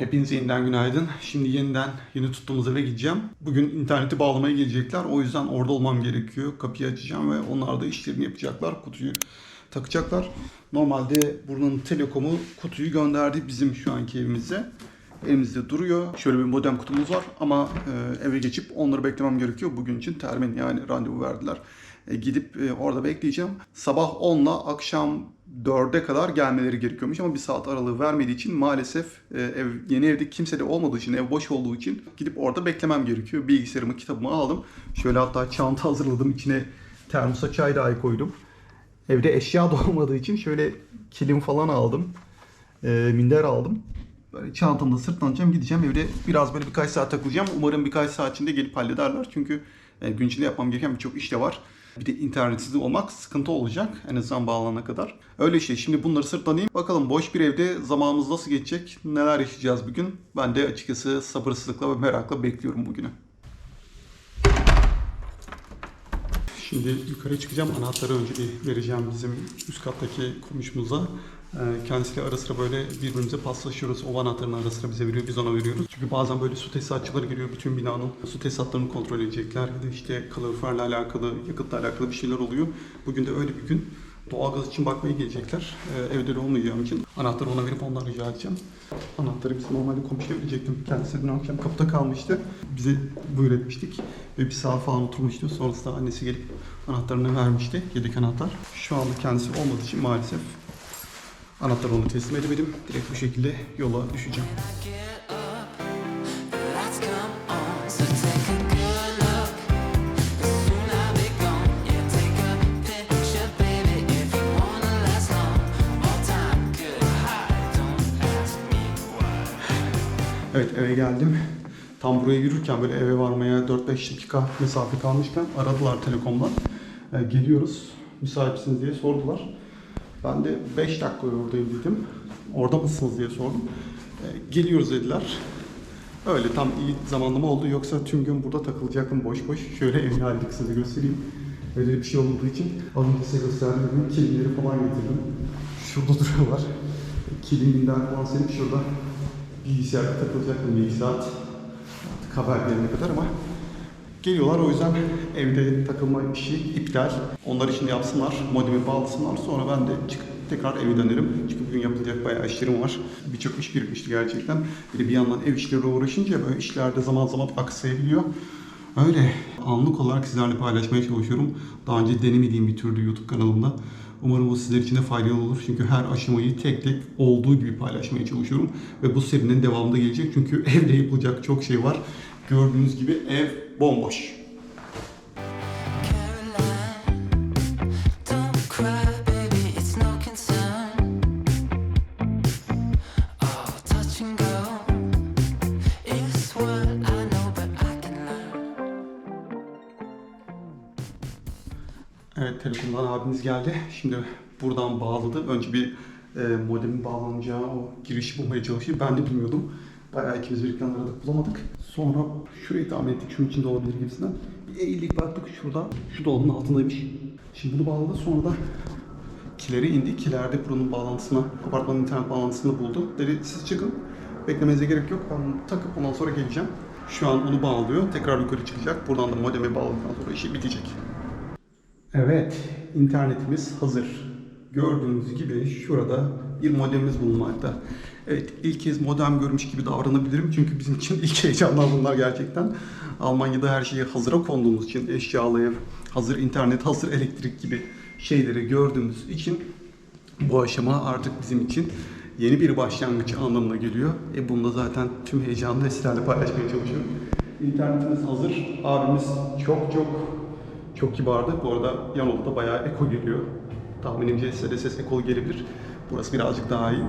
Hepinize yeniden günaydın. Şimdi yeniden yeni tuttuğumuz eve gideceğim. Bugün interneti bağlamaya gelecekler. O yüzden orada olmam gerekiyor. Kapıyı açacağım ve onlar da işlerini yapacaklar. Kutuyu takacaklar. Normalde buranın telekomu kutuyu gönderdi bizim şu anki evimize. Elimizde duruyor. Şöyle bir modem kutumuz var ama e, eve geçip onları beklemem gerekiyor. Bugün için termin yani randevu verdiler. E, gidip e, orada bekleyeceğim. Sabah 10 ile akşam 4'e kadar gelmeleri gerekiyormuş ama bir saat aralığı vermediği için maalesef e, ev yeni evde kimse de olmadığı için ev boş olduğu için gidip orada beklemem gerekiyor. Bilgisayarımı kitabımı aldım. Şöyle hatta çanta hazırladım. içine termosa çay dahi koydum. Evde eşya da olmadığı için şöyle kilim falan aldım. E, minder aldım. Böyle çantamda sırtlanacağım gideceğim evde biraz böyle birkaç saat takılacağım. Umarım birkaç saat içinde gelip hallederler. Çünkü e, gün içinde yapmam gereken birçok iş de var. Bir de internetsiz olmak sıkıntı olacak en azından bağlanana kadar. Öyle işte şimdi bunları sırtlanayım. Bakalım boş bir evde zamanımız nasıl geçecek, neler yaşayacağız bugün. Ben de açıkçası sabırsızlıkla ve merakla bekliyorum bugünü. Şimdi yukarı çıkacağım. Anahtarı önce bir vereceğim bizim üst kattaki komşumuza. Ee, Kendisiyle ara sıra böyle birbirimize paslaşıyoruz. O anahtarını ara sıra bize veriyor, biz ona veriyoruz. Çünkü bazen böyle su tesisatçıları geliyor bütün binanın. Su tesisatlarını kontrol edecekler ya da işte kaloriferle alakalı, yakıtla alakalı bir şeyler oluyor. Bugün de öyle bir gün. Doğalgaz için bakmaya gelecekler. Ee, evde de olmayacağım için anahtarı ona verip ondan rica edeceğim. Anahtarı biz normalde komşuya verecektim. Kendisi dün akşam kapıda kalmıştı. Bize buyur etmiştik. Ve bir saat falan oturmuştu. Sonrasında annesi gelip anahtarını vermişti. Yedek anahtar. Şu anda kendisi olmadığı için maalesef anahtarı teslim edemedim. Direkt bu şekilde yola düşeceğim. Evet eve geldim. Tam buraya yürürken böyle eve varmaya 4-5 dakika mesafe kalmışken aradılar telekomdan. Ee, geliyoruz müsait misiniz diye sordular. Ben de 5 dakika oradayım dedim. Orada mısınız diye sordum. Ee, geliyoruz dediler. Öyle tam iyi zamanlama oldu. Yoksa tüm gün burada takılacaktım boş boş. Şöyle evin halini size göstereyim. Öyle bir şey olduğu için az önce size gösterdiğim kilimleri falan getirdim. Şurada duruyorlar. Kiliminden falan serip şurada bilgisayarda takılacaktım bir iki saat. Artık haber gelene kadar ama geliyorlar o yüzden evde takılma işi iptal. Onlar için yapsınlar, modemi bağlasınlar. Sonra ben de çıkıp tekrar eve dönerim. Çünkü bugün yapılacak bayağı işlerim var. Birçok iş birikmişti gerçekten. Bir de bir yandan ev işleriyle uğraşınca böyle işlerde zaman zaman aksayabiliyor. Öyle anlık olarak sizlerle paylaşmaya çalışıyorum. Daha önce denemediğim bir türlü YouTube kanalımda. Umarım bu sizler için de faydalı olur. Çünkü her aşamayı tek tek olduğu gibi paylaşmaya çalışıyorum. Ve bu serinin devamında gelecek. Çünkü evde yapılacak çok şey var. Gördüğünüz gibi ev bomboş. Evet telefondan abimiz geldi. Şimdi buradan bağladı. Önce bir e, modemin bağlanacağı o girişi bulmaya çalışıyor. Ben de bilmiyordum. Bayağı ikimiz birlikte aradık bulamadık. Sonra şurayı tahmin ettik. Şunun içinde olabilir gibisinden. Bir eğildik baktık şurada. Şu dolabın altındaymış. Şimdi bunu bağladı. Sonra da kilere indi. Kilerde buranın bağlantısına, apartmanın internet bağlantısını buldu. Dedi siz çıkın. Beklemenize gerek yok. Ben takıp ondan sonra geleceğim. Şu an onu bağlıyor. Tekrar yukarı çıkacak. Buradan da modemi bağladıktan sonra işi bitecek. Evet, internetimiz hazır. Gördüğünüz gibi şurada bir modemimiz bulunmakta. Evet, ilk kez modem görmüş gibi davranabilirim çünkü bizim için ilk heyecanlar bunlar gerçekten. Almanya'da her şeyi hazıra konduğumuz için eşyalı ev, hazır internet, hazır elektrik gibi şeyleri gördüğümüz için bu aşama artık bizim için yeni bir başlangıç anlamına geliyor. E bunu da zaten tüm heyecanla sizlerle paylaşmaya çalışıyorum. İnternetimiz hazır. Abimiz çok çok çok kibardı. Bu arada yan odada bayağı eko geliyor. Tahminimce size de ses ekolu gelebilir. Burası birazcık daha iyi.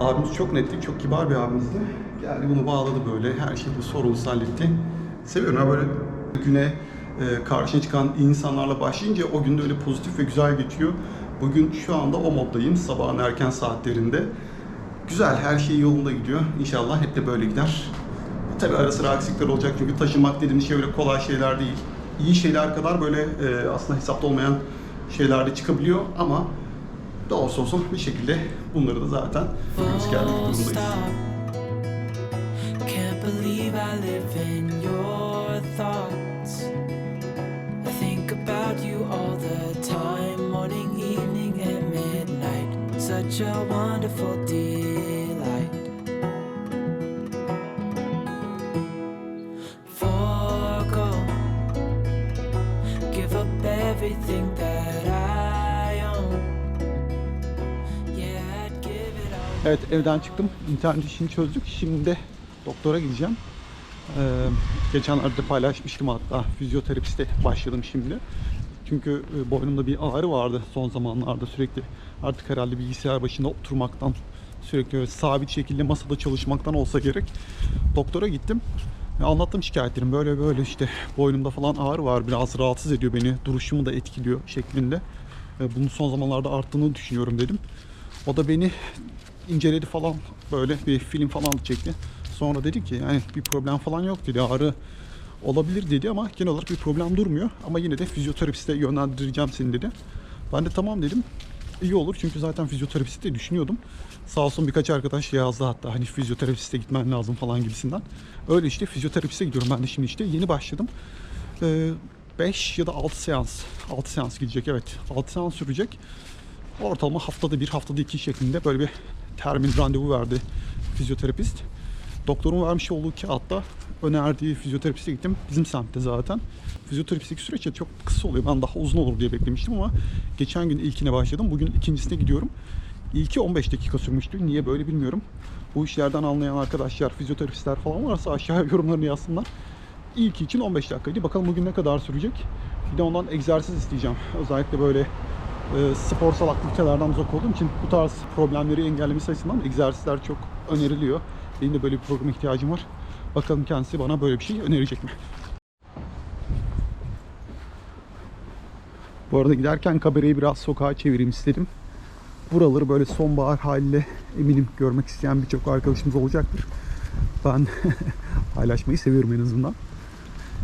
Abimiz çok netti, çok kibar bir abimizdi. Geldi bunu bağladı böyle, her şeyi sorunsuz halletti. Seviyorum ya böyle güne e, karşına çıkan insanlarla başlayınca o günde öyle pozitif ve güzel geçiyor. Bugün şu anda o moddayım, sabahın erken saatlerinde. Güzel, her şey yolunda gidiyor. İnşallah hep de böyle gider. Tabii ara sıra aksilikler olacak çünkü taşınmak dediğimiz şey öyle kolay şeyler değil. İyi şeyler kadar böyle e, aslında hesapta olmayan şeyler de çıkabiliyor ama doğrusu olsun bir şekilde bunları da zaten biz geldik durumdayız. Such a wonderful delight. Forgo, give up everything that Evet evden çıktım. İnternet işini çözdük. Şimdi de doktora gideceğim. Ee, geçenlerde paylaşmıştım hatta fizyoterapiste başladım şimdi. Çünkü e, boynumda bir ağrı vardı son zamanlarda sürekli artık herhalde bilgisayar başında oturmaktan sürekli sabit şekilde masada çalışmaktan olsa gerek. Doktora gittim. E, Anlattım şikayetlerimi böyle böyle işte boynumda falan ağrı var biraz rahatsız ediyor beni duruşumu da etkiliyor şeklinde. E, Bunun son zamanlarda arttığını düşünüyorum dedim. O da beni inceledi falan böyle bir film falan çekti. Sonra dedi ki yani bir problem falan yok dedi ağrı olabilir dedi ama genel olarak bir problem durmuyor. Ama yine de fizyoterapiste yönlendireceğim seni dedi. Ben de tamam dedim. İyi olur çünkü zaten fizyoterapisti de düşünüyordum. Sağ olsun birkaç arkadaş yazdı hatta hani fizyoterapiste gitmen lazım falan gibisinden. Öyle işte fizyoterapiste gidiyorum ben de şimdi işte yeni başladım. 5 ya da 6 seans. 6 seans gidecek evet. 6 seans sürecek. Ortalama haftada bir, haftada iki şeklinde böyle bir termin randevu verdi fizyoterapist. Doktorun vermiş olduğu kağıtta önerdiği fizyoterapiste gittim. Bizim semtte zaten. Fizyoterapistlik süreç çok kısa oluyor. Ben daha uzun olur diye beklemiştim ama geçen gün ilkine başladım. Bugün ikincisine gidiyorum. İlki 15 dakika sürmüştü. Niye böyle bilmiyorum. Bu işlerden anlayan arkadaşlar, fizyoterapistler falan varsa aşağıya yorumlarını yazsınlar. İlk için 15 dakikaydı. Bakalım bugün ne kadar sürecek. Bir de ondan egzersiz isteyeceğim. Özellikle böyle e, sporsal aktivitelerden uzak olduğum için bu tarz problemleri engellemesi açısından egzersizler çok öneriliyor. Benim de böyle bir programa ihtiyacım var. Bakalım kendisi bana böyle bir şey önerecek mi? Bu arada giderken kamerayı biraz sokağa çevireyim istedim. Buraları böyle sonbahar haliyle eminim görmek isteyen birçok arkadaşımız olacaktır. Ben paylaşmayı seviyorum en azından.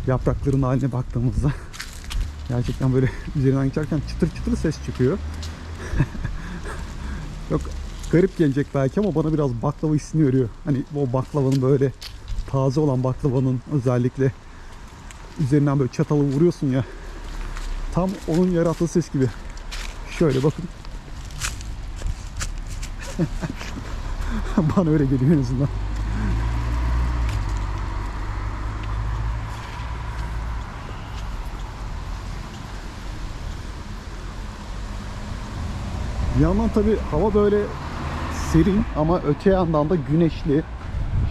Yaprakların haline baktığımızda gerçekten böyle üzerinden geçerken çıtır çıtır ses çıkıyor. Çok garip gelecek belki ama bana biraz baklava hissini veriyor. Hani o baklavanın böyle taze olan baklavanın özellikle üzerinden böyle çatalı vuruyorsun ya. Tam onun yarattığı ses gibi. Şöyle bakın. Bana öyle geliyor en azından. Bir yandan tabi hava böyle serin ama öte yandan da güneşli.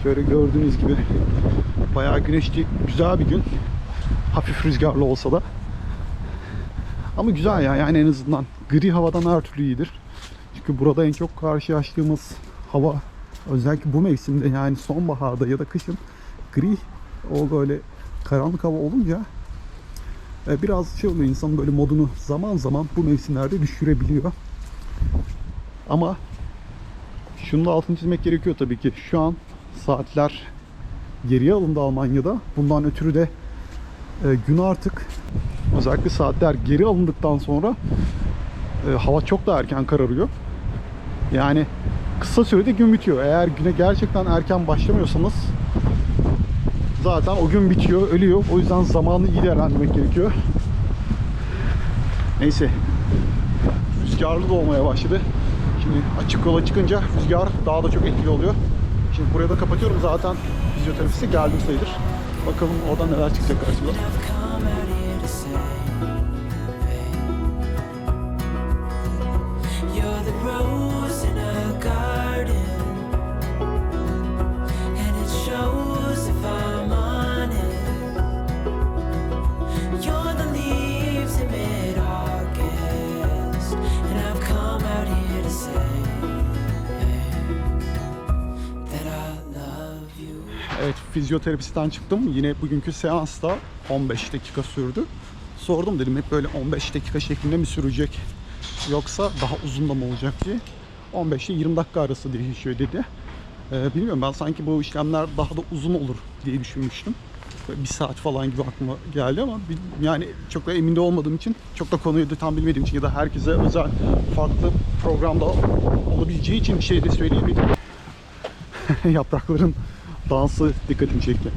Şöyle gördüğünüz gibi bayağı güneşli güzel bir gün. Hafif rüzgarlı olsa da. Ama güzel ya yani en azından gri havadan her türlü iyidir. Çünkü burada en çok karşılaştığımız hava özellikle bu mevsimde yani sonbaharda ya da kışın gri o böyle karanlık hava olunca e, biraz şey oluyor insanın böyle modunu zaman zaman bu mevsimlerde düşürebiliyor. Ama şunu da altını çizmek gerekiyor tabii ki. Şu an saatler geriye alındı Almanya'da. Bundan ötürü de e, gün artık özellikle saatler geri alındıktan sonra e, hava çok da erken kararıyor. Yani kısa sürede gün bitiyor. Eğer güne gerçekten erken başlamıyorsanız zaten o gün bitiyor, ölüyor. O yüzden zamanı iyi değerlendirmek gerekiyor. Neyse. Rüzgarlı da olmaya başladı. Şimdi açık yola çıkınca rüzgar daha da çok etkili oluyor. Şimdi buraya da kapatıyorum zaten. Fizyoterapiste geldim sayılır. Bakalım oradan neler çıkacak karşımıza. Fizyoterapistten çıktım. Yine bugünkü seansta 15 dakika sürdü. Sordum dedim hep böyle 15 dakika şeklinde mi sürecek yoksa daha uzun da mı olacak diye. 15 ile 20 dakika arası değişiyor dedi. Ee, bilmiyorum ben sanki bu işlemler daha da uzun olur diye düşünmüştüm. Böyle bir saat falan gibi aklıma geldi ama yani çok da emin de olmadığım için çok da konuyu da tam bilmediğim için ya da herkese özel farklı programda olabileceği için bir şey de söyleyemedim. Yaprakların dansı dikkatimi çekti.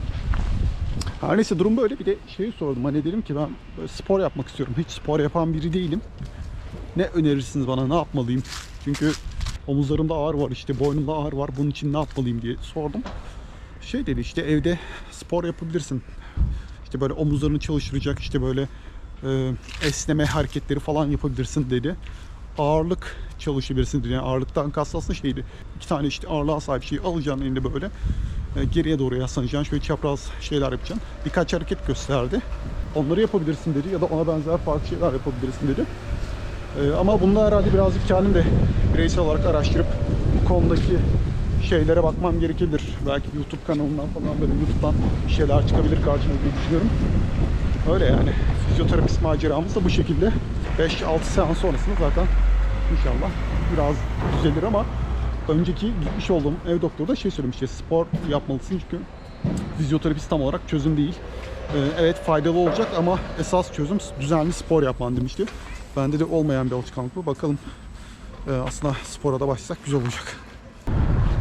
Her neyse durum böyle. Bir de şeyi sordum. Hani dedim ki ben spor yapmak istiyorum. Hiç spor yapan biri değilim. Ne önerirsiniz bana? Ne yapmalıyım? Çünkü omuzlarımda ağır var işte boynumda ağır var. Bunun için ne yapmalıyım diye sordum. Şey dedi işte evde spor yapabilirsin. İşte böyle omuzlarını çalıştıracak işte böyle e, esneme hareketleri falan yapabilirsin dedi. Ağırlık çalışabilirsin dedi. Yani ağırlıktan kastı şeydi. İki tane işte ağırlığa sahip şeyi alacaksın elinde böyle. E, geriye doğru yaslanacaksın. Şöyle çapraz şeyler yapacaksın. Birkaç hareket gösterdi. Onları yapabilirsin dedi. Ya da ona benzer farklı şeyler yapabilirsin dedi. E, ama bunda herhalde birazcık kendim de bireysel olarak araştırıp bu konudaki şeylere bakmam gerekebilir. Belki YouTube kanalından falan böyle YouTube'dan şeyler çıkabilir karşıma diye düşünüyorum. Öyle yani. Fizyoterapist maceramız da bu şekilde. 5-6 seans sonrasında zaten inşallah biraz düzelir ama önceki gitmiş olduğum ev doktoru da şey söylemişti. Spor yapmalısın çünkü fizyoterapist tam olarak çözüm değil. Ee, evet faydalı olacak ama esas çözüm düzenli spor yapman demişti. Bende de olmayan bir alışkanlık bu. Bakalım e, aslında spora da başlasak güzel olacak.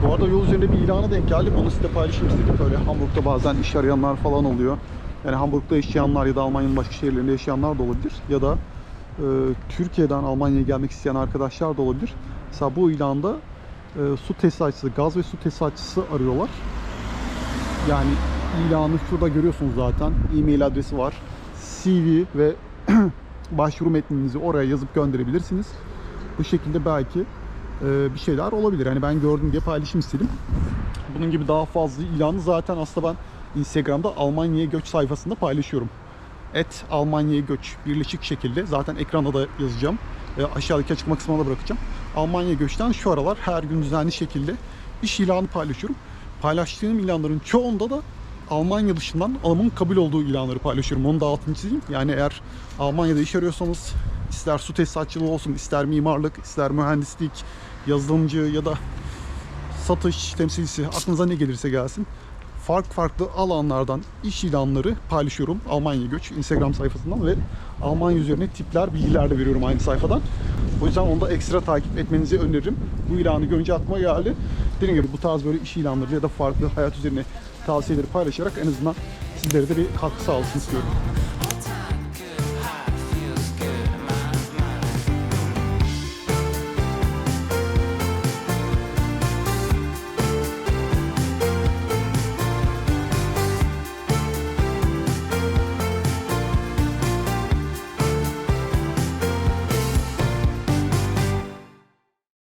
Bu arada yol üzerinde bir ilana denk geldim. Onu size paylaşayım istedim. Böyle Hamburg'da bazen iş arayanlar falan oluyor. Yani Hamburg'da yaşayanlar ya da Almanya'nın başka şehirlerinde yaşayanlar da olabilir. Ya da e, Türkiye'den Almanya'ya gelmek isteyen arkadaşlar da olabilir. Mesela bu ilanda e, su tesisatçısı, gaz ve su tesisatçısı arıyorlar. Yani ilanı şurada görüyorsunuz zaten. E-mail adresi var. CV ve başvuru metninizi oraya yazıp gönderebilirsiniz. Bu şekilde belki e, bir şeyler olabilir. Hani ben gördüm diye paylaşım istedim. Bunun gibi daha fazla ilanı zaten aslında ben Instagram'da Almanya'ya göç sayfasında paylaşıyorum. Et Almanya'ya göç birleşik şekilde zaten ekranda da yazacağım. E, aşağıdaki açıklama kısmına da bırakacağım. Almanya göçten şu aralar her gün düzenli şekilde iş ilanı paylaşıyorum. Paylaştığım ilanların çoğunda da Almanya dışından alımın kabul olduğu ilanları paylaşıyorum. Onu da altını çizeyim. Yani eğer Almanya'da iş arıyorsanız ister su tesisatçılığı olsun, ister mimarlık, ister mühendislik, yazılımcı ya da satış temsilcisi aklınıza ne gelirse gelsin. Farklı farklı alanlardan iş ilanları paylaşıyorum Almanya Göç Instagram sayfasından ve Almanya üzerine tipler, bilgiler de veriyorum aynı sayfadan. O yüzden onu da ekstra takip etmenizi öneririm. Bu ilanı görünce aklıma geldi. Dediğim gibi bu tarz böyle iş ilanları ya da farklı hayat üzerine tavsiyeleri paylaşarak en azından sizlere de bir katkı sağlasın istiyorum.